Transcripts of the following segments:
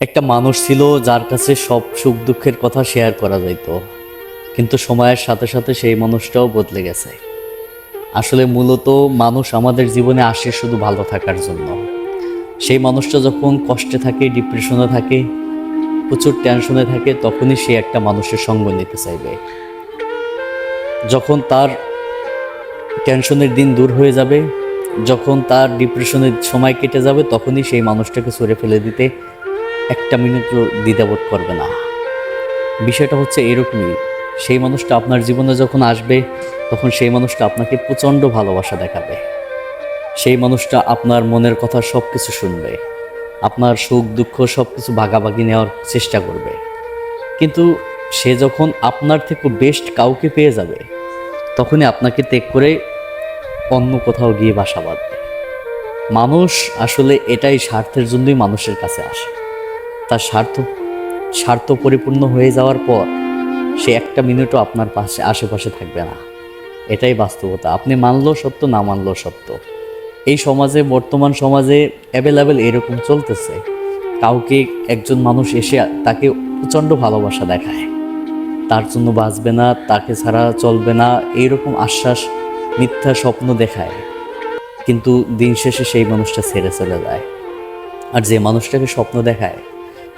একটা মানুষ ছিল যার কাছে সব সুখ দুঃখের কথা শেয়ার করা যাইত। কিন্তু সময়ের সাথে সাথে সেই মানুষটাও বদলে গেছে। আসলে মূলত মানুষ আমাদের জীবনে আসে শুধু ভালো থাকার জন্য। সেই মানুষটা যখন কষ্টে থাকে ডিপ্রেশনে থাকে, প্রচুর টেনশনে থাকে, তখনই সে একটা মানুষের সঙ্গ নিতে চাইবে। যখন তার টেনশনের দিন দূর হয়ে যাবে, যখন তার ডিপ্রেশনের সময় কেটে যাবে, তখনই সেই মানুষটাকে সরে ফেলে দিতে একটা মিনিটও দ্বিধাবোধ করবে না। বিষয়টা হচ্ছে এরকমই, সেই মানুষটা আপনার জীবনে যখন আসবে, তখন সেই মানুষটা আপনাকে প্রচণ্ড ভালোবাসা দেখাবে। সেই মানুষটা আপনার মনের কথা সব কিছু শুনবে, আপনার সুখ, দুঃখ সব কিছু ভাগাভাগি নেওয়ার চেষ্টা করবে। কিন্তু সে যখন আপনার থেকে বেস্ট কাউকে পেয়ে যাবে, তখনই আপনাকে ত্যাগ করে অন্য কোথাও গিয়ে বাসা বাঁধবে। মানুষ আসলে এটাই স্বার্থের জন্যই মানুষের কাছে আসে। তার স্বার্থ স্বার্থ পরিপূর্ণ হয়ে যাওয়ার পর সে একটা মিনিটও আপনার পাশে, আশেপাশে থাকবে না। এটাই বাস্তবতা। আপনি মানলেও সত্য, না মানলেও সত্য। এই সমাজে, বর্তমান সমাজে অ্যাভেলেবেল এরকম চলতেছে। কাউকে একজন মানুষ এসে তাকে প্রচণ্ড ভালোবাসা দেখায়। তার জন্য বাঁচবে না, তাকে ছাড়া চলবে না, এইরকম আশ্বাস, মিথ্যা স্বপ্ন দেখায়। কিন্তু দিন শেষে সেই মানুষটা ছেড়ে চলে যায়। আর যে মানুষটাকে স্বপ্ন দেখায়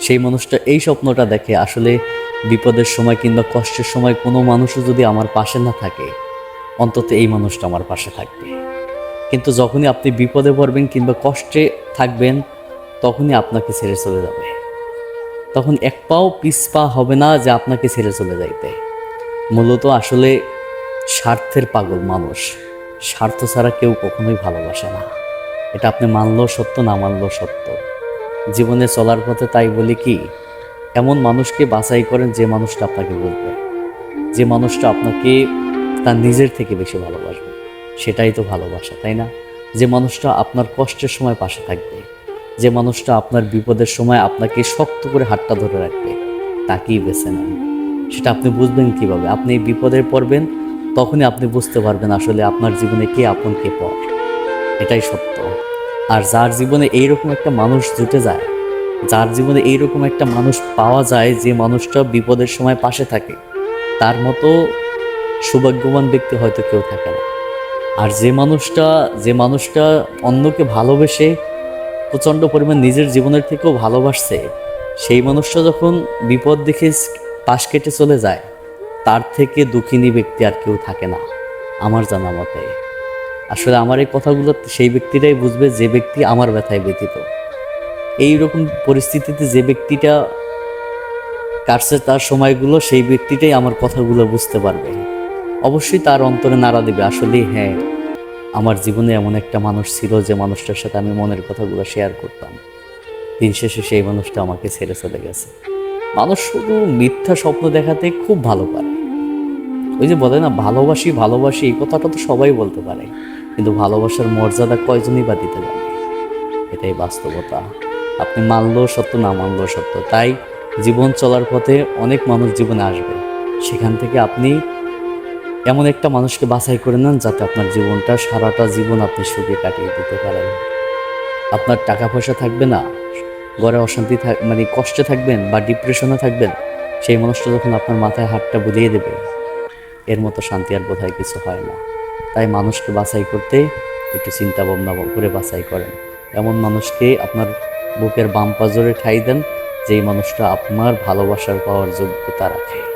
সেই মানুষটা এই স্বপ্নটা দেখে আসলে বিপদের সময় কিংবা কষ্টের সময় কোনো মানুষও যদি আমার পাশে না থাকে, অন্তত এই মানুষটা আমার পাশে থাকবে। কিন্তু যখনই আপনি বিপদে পড়বেন কিংবা কষ্টে থাকবেন, তখনই আপনাকে ছেড়ে চলে যাবে। তখন এক পাও পিছপা হবে না যে আপনাকে ছেড়ে চলে যাইতে। মূলত আসলে স্বার্থের পাগল মানুষ। স্বার্থ ছাড়া কেউ কখনোই ভালোবাসে না। এটা আপনি মানলেও সত্য, না মানলেও সত্য। জীবনে চলার পথে তাই বলি কি, এমন মানুষকে বাছাই করেন যে মানুষটা আপনাকে বুঝবে যে মানুষটা আপনাকে তার নিজের থেকে বেশি ভালোবাসবে। সেটাই তো ভালোবাসা, তাই না? যে মানুষটা আপনার কষ্টের সময় পাশে থাকবে। যে মানুষটা আপনার বিপদের সময় আপনাকে শক্ত করে হাতটা ধরে রাখবে, তাকেই বেছে নেন। সেটা আপনি বুঝবেন কীভাবে? আপনি বিপদে পড়বেন, তখনই আপনি বুঝতে পারবেন আসলে আপনার জীবনে কে আপন, কে পর। এটাই সত্য। আর যার জীবনে এইরকম একটা মানুষ জুটে যায়, যার জীবনে এইরকম একটা মানুষ পাওয়া যায় যে মানুষটা বিপদের সময় পাশে থাকে, তার মতো সৌভাগ্যবান ব্যক্তি হয়তো কেউ থাকে না। আর যে মানুষটা যে মানুষটা অন্যকে ভালোবেসে প্রচণ্ড পরিমাণ নিজের জীবনের থেকেও ভালোবাসছে, সেই মানুষটা যখন বিপদ দেখে পাশ কেটে চলে যায়, তার থেকে দুঃখিনী ব্যক্তি আর কেউ থাকে না, আমার জানা মতে। আসলে আমার এই কথাগুলো সেই ব্যক্তিটাই বুঝবে, যে ব্যক্তি আমার ব্যথায় ব্যতীত এই রকম পরিস্থিতিতে যে ব্যক্তিটা কাটছে তার সময়গুলো, সেই ব্যক্তিটাই আমার কথাগুলো বুঝতে পারবে। অবশ্যই তার অন্তরে নাড়া দেবে, আসলেই হ্যাঁ আমার জীবনে এমন একটা মানুষ ছিল যে মানুষটার সাথে আমি মনের কথাগুলো শেয়ার করতাম। দিন শেষে সেই মানুষটা আমাকে ছেড়ে চলে গেছে। মানুষ শুধু মিথ্যা স্বপ্ন দেখাতে খুব ভালো পারে। ওই যে বলে না, ভালোবাসি ভালোবাসি, এই কথাটা তো সবাই বলতে পারে। কিন্তু ভালোবাসার মর্যাদা কয়জনই বা দিতে পারে এটাই বাস্তবতা। আপনি মানলেও সত্য, না মানলেও সত্য। তাই জীবন চলার পথে অনেক মানুষ জীবনে আসবে। সেখান থেকে আপনি এমন একটা মানুষকে বাছাই করে নেন যাতে আপনার জীবনটা সারাটা জীবন আপনি সুখে কাটিয়ে দিতে পারেন। আপনার টাকা পয়সা থাকবে না, ঘরে অশান্তি থাক মানে কষ্টে থাকবেন বা ডিপ্রেশনে থাকবেন, সেই মানুষটা যখন আপনার মাথায় হাতটা বুলিয়ে দেবে, এর মতো শান্তি আর বোধহয় কিছু হয় না। তাই মানুষকে বাছাই করতে একটু চিন্তা ভাবনা করে বাছাই করেন। এমন মানুষকে আপনার বুকের বাম পাজরে ঠাই দেন, যেই মানুষটা আপনার ভালোবাসার পাওয়ার যোগ্যতা রাখে।